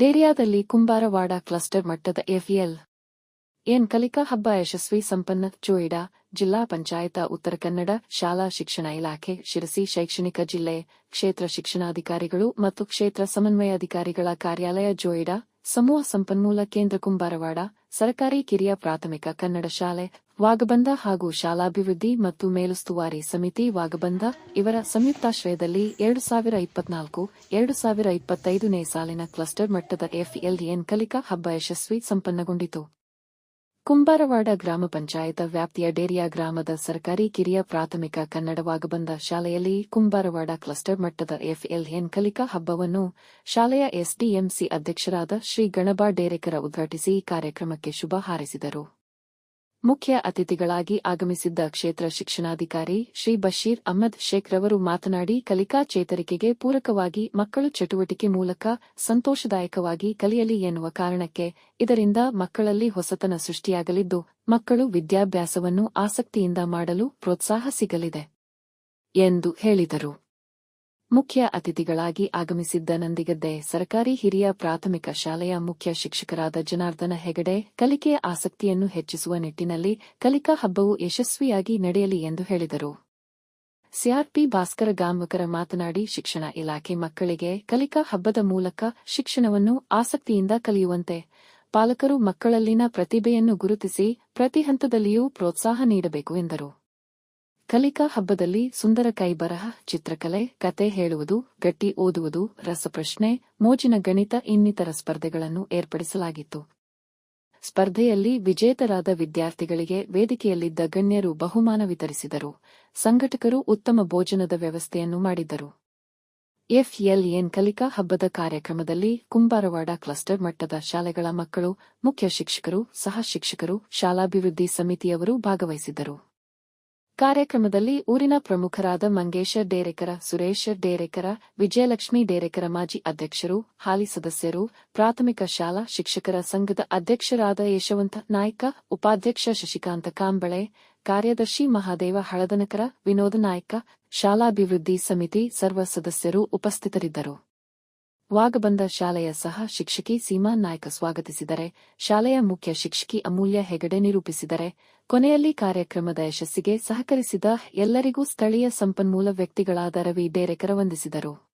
ಡೇರಿಯಾದಲ್ಲಿ ಕುಂಬಾರವಾಡ cluster ಮಟ್ಟದ FL. N. ಕಲಿಕಾ ಹಬ್ಬ ಯಶಸ್ವಿ ಸಂಪನ್ನ ಜೋಯಿಡಾ ಜಿಲ್ಲಾ ಪಂಚಾಯತ, ಉತ್ತರ ಕನ್ನಡ ಶಾಲಾ ಶಿಕ್ಷಣ ಇಲಾಖೆ, ಶಿರಸಿ ಶೈಕ್ಷಣಿಕ ಜಿಲ್ಲೆ, ಕ್ಷೇತ್ರ ಶಿಕ್ಷಣಾಧಿಕಾರಿಗಳು ಮತ್ತು ಕ್ಷೇತ್ರ ಸಮನ್ವಯಾಧಿಕಾರಿಗಳ ಕಾರ್ಯಾಲಯ ಜೋಯಿಡಾ ಸಮೂಹ ಸಂಪನ್ಮೂಲ ಕೇಂದ್ರ ಕುಂಬಾರವಾಡ, ಸರ್ಕಾರಿ ಕಿರಿಯ ಪ್ರಾಥಮಿಕ ಕನ್ನಡ ಶಾಲೆ ವಾಗಬಂದ ಹಾಗೂ ಶಾಲಾಭಿವೃದ್ಧಿ ಮತ್ತು ಮೇಲುಸ್ತುವಾರಿ ಸಮಿತಿ ವಾಗಬಂದ ಇವರ ಸಂಯುಕ್ತಾಶ್ರಯದಲ್ಲಿ ಎರಡು ಸಾವಿರ ಇಪ್ಪತ್ನಾಲ್ಕು, ಎರಡು ಸಾವಿರ ಇಪ್ಪತ್ತೈದನೇ ಸಾಲಿನ ಕ್ಲಸ್ಟರ್ ಮಟ್ಟದ ಎಫ್ಎಲ್ಎನ್ ಕಲಿಕಾ ಹಬ್ಬ ಯಶಸ್ವಿ ಸಂಪನ್ನಗೊಂಡಿತು. ಕುಂಬಾರವಾಡ ಗ್ರಾಮ ಪಂಚಾಯತ ವ್ಯಾಪ್ತಿಯ ಡೇರಿಯಾ ಗ್ರಾಮದ ಸರ್ಕಾರಿ ಕಿರಿಯ ಪ್ರಾಥಮಿಕ ಕನ್ನಡ ವಾಗಬಂದ ಶಾಲೆಯಲ್ಲಿ ಕುಂಬಾರವಾಡ ಕ್ಲಸ್ಟರ್ ಮಟ್ಟದ ಎಫ್ಎಲ್ಎನ್ ಕಲಿಕಾ ಹಬ್ಬವನ್ನು ಶಾಲೆಯ ಎಸ್ಡಿಎಂಸಿ ಅಧ್ಯಕ್ಷರಾದ ಶ್ರೀ ಗಣಬಾ ಡೇರೆಕರ ಉದ್ಘಾಟಿಸಿ ಕಾರ್ಯಕ್ರಮಕ್ಕೆ ಶುಭ ಹಾರೈಸಿದರು. ಮುಖ್ಯ ಅತಿಥಿಗಳಾಗಿ ಆಗಮಿಸಿದ್ದ ಕ್ಷೇತ್ರ ಶಿಕ್ಷಣಾಧಿಕಾರಿ ಶ್ರೀ ಬಶೀರ್ ಅಹ್ಮದ್ ಶೇಖ್ ರವರು ಮಾತನಾಡಿ, ಕಲಿಕಾ ಚೇತರಿಕೆಗೆ ಪೂರಕವಾಗಿ ಮಕ್ಕಳು ಚಟುವಟಿಕೆ ಮೂಲಕ ಸಂತೋಷದಾಯಕವಾಗಿ ಕಲಿಯಲಿ ಎನ್ನುವ ಕಾರಣಕ್ಕೆ ಇದರಿಂದ ಮಕ್ಕಳಲ್ಲಿ ಹೊಸತನ ಸೃಷ್ಟಿಯಾಗಲಿದ್ದು, ಮಕ್ಕಳು ವಿದ್ಯಾಭ್ಯಾಸವನ್ನು ಆಸಕ್ತಿಯಿಂದ ಮಾಡಲು ಪ್ರೋತ್ಸಾಹ ಸಿಗಲಿದೆ ಎಂದು ಹೇಳಿದರು. ಮುಖ್ಯ ಅತಿಥಿಗಳಾಗಿ ಆಗಮಿಸಿದ್ದ ನಂದಿಗದ್ದೆ, ಸರ್ಕಾರಿ ಹಿರಿಯ ಪ್ರಾಥಮಿಕ ಶಾಲೆಯ ಮುಖ್ಯ ಶಿಕ್ಷಕರಾದ ಜನಾರ್ದನ ಹೆಗಡೆ ಕಲಿಕೆಯ ಆಸಕ್ತಿಯನ್ನು ಹೆಚ್ಚಿಸುವ ನಿಟ್ಟಿನಲ್ಲಿ ಕಲಿಕಾ ಹಬ್ಬವು ಯಶಸ್ವಿಯಾಗಿ ನಡೆಯಲಿ ಎಂದು ಹೇಳಿದರು. ಸಿಆರ್ಪಿ ಭಾಸ್ಕರ ಗಾಂವಕರ ಮಾತನಾಡಿ, ಶಿಕ್ಷಣ ಇಲಾಖೆ ಮಕ್ಕಳಿಗೆ ಕಲಿಕಾ ಹಬ್ಬದ ಮೂಲಕ ಶಿಕ್ಷಣವನ್ನು ಆಸಕ್ತಿಯಿಂದ ಕಲಿಯುವಂತೆ, ಪಾಲಕರು ಮಕ್ಕಳಲ್ಲಿನ ಪ್ರತಿಭೆಯನ್ನು ಗುರುತಿಸಿ, ಪ್ರತಿ ಹಂತದಲ್ಲಿಯೂ ಪ್ರೋತ್ಸಾಹ ನೀಡಬೇಕು ಎಂದರು. ಕಲಿಕಾ ಹಬ್ಬದಲ್ಲಿ ಸುಂದರ ಕೈಬರಹ ಚಿತ್ರಕಲೆ, ಕತೆ ಹೇಳುವುದು, ಗಟ್ಟಿ ಓದುವುದು, ರಸಪ್ರಶ್ನೆ, ಮೋಜಿನ ಗಣಿತ ಇನ್ನಿತರ ಸ್ಪರ್ಧೆಗಳನ್ನು ಏರ್ಪಡಿಸಲಾಗಿತ್ತು. ಸ್ಪರ್ಧೆಯಲ್ಲಿ ವಿಜೇತರಾದ ವಿದ್ಯಾರ್ಥಿಗಳಿಗೆ ವೇದಿಕೆಯಲ್ಲಿದ್ದ ಗಣ್ಯರು ಬಹುಮಾನ ವಿತರಿಸಿದರು. ಸಂಘಟಕರು ಉತ್ತಮ ಭೋಜನದ ವ್ಯವಸ್ಥೆಯನ್ನು ಮಾಡಿದ್ದರು ಎಫ್ಎಲ್ಎನ್ ಕಲಿಕಾ ಹಬ್ಬದ ಕಾರ್ಯಕ್ರಮದಲ್ಲಿ ಕುಂಬಾರವಾಡ ಕ್ಲಸ್ಟರ್ ಮಟ್ಟದ ಶಾಲೆಗಳ ಮಕ್ಕಳು, ಮುಖ್ಯ ಶಿಕ್ಷಕರು, ಸಹ ಶಿಕ್ಷಕರು, ಶಾಲಾಭಿವೃದ್ಧಿ ಸಮಿತಿಯವರು ಭಾಗವಹಿಸಿದ್ದರು. ಕಾರ್ಯಕ್ರಮದಲ್ಲಿ ಊರಿನ ಪ್ರಮುಖರಾದ ಮಂಗೇಶ ಡೇರೆಕರ, ಸುರೇಶ ಡೇರೆಕರ, ವಿಜಯಲಕ್ಷ್ಮಿ ಡೇರೆಕರ ಮಾಜಿ ಅಧ್ಯಕ್ಷರು, ಹಾಲಿ ಸದಸ್ಯರು, ಪ್ರಾಥಮಿಕ ಶಾಲಾ ಶಿಕ್ಷಕರ ಸಂಘದ ಅಧ್ಯಕ್ಷರಾದ ಯಶವಂತ ನಾಯ್ಕ, ಉಪಾಧ್ಯಕ್ಷ ಶಶಿಕಾಂತ ಕಾಂಬಳೆ, ಕಾರ್ಯದರ್ಶಿ ಮಹಾದೇವ ಹಳದನಕರ, ವಿನೋದ ನಾಯ್ಕ, ಶಾಲಾಭಿವೃದ್ಧಿ ಸಮಿತಿ ಸರ್ವ ಸದಸ್ಯರು ಉಪಸ್ಥಿತರಿದ್ದರು. ವಾಗಬಂದ ಶಾಲೆಯ ಸಹ ಶಿಕ್ಷಕಿ ಸೀಮಾ ನಾಯ್ಕ ಸ್ವಾಗತಿಸಿದರೆ, ಶಾಲೆಯ ಮುಖ್ಯ ಶಿಕ್ಷಕಿ ಅಮೂಲ್ಯ ಹೆಗಡೆ ನಿರೂಪಿಸಿದರೆ, ಕೊನೆಯಲ್ಲಿ ಕಾರ್ಯಕ್ರಮದ ಯಶಸ್ಸಿಗೆ ಸಹಕರಿಸಿದ ಎಲ್ಲರಿಗೂ ಸ್ಥಳೀಯ ಸಂಪನ್ಮೂಲ ವ್ಯಕ್ತಿಗಳಾದ ರವಿ ಡೇರೆಕರ ವಂದಿಸಿದರು.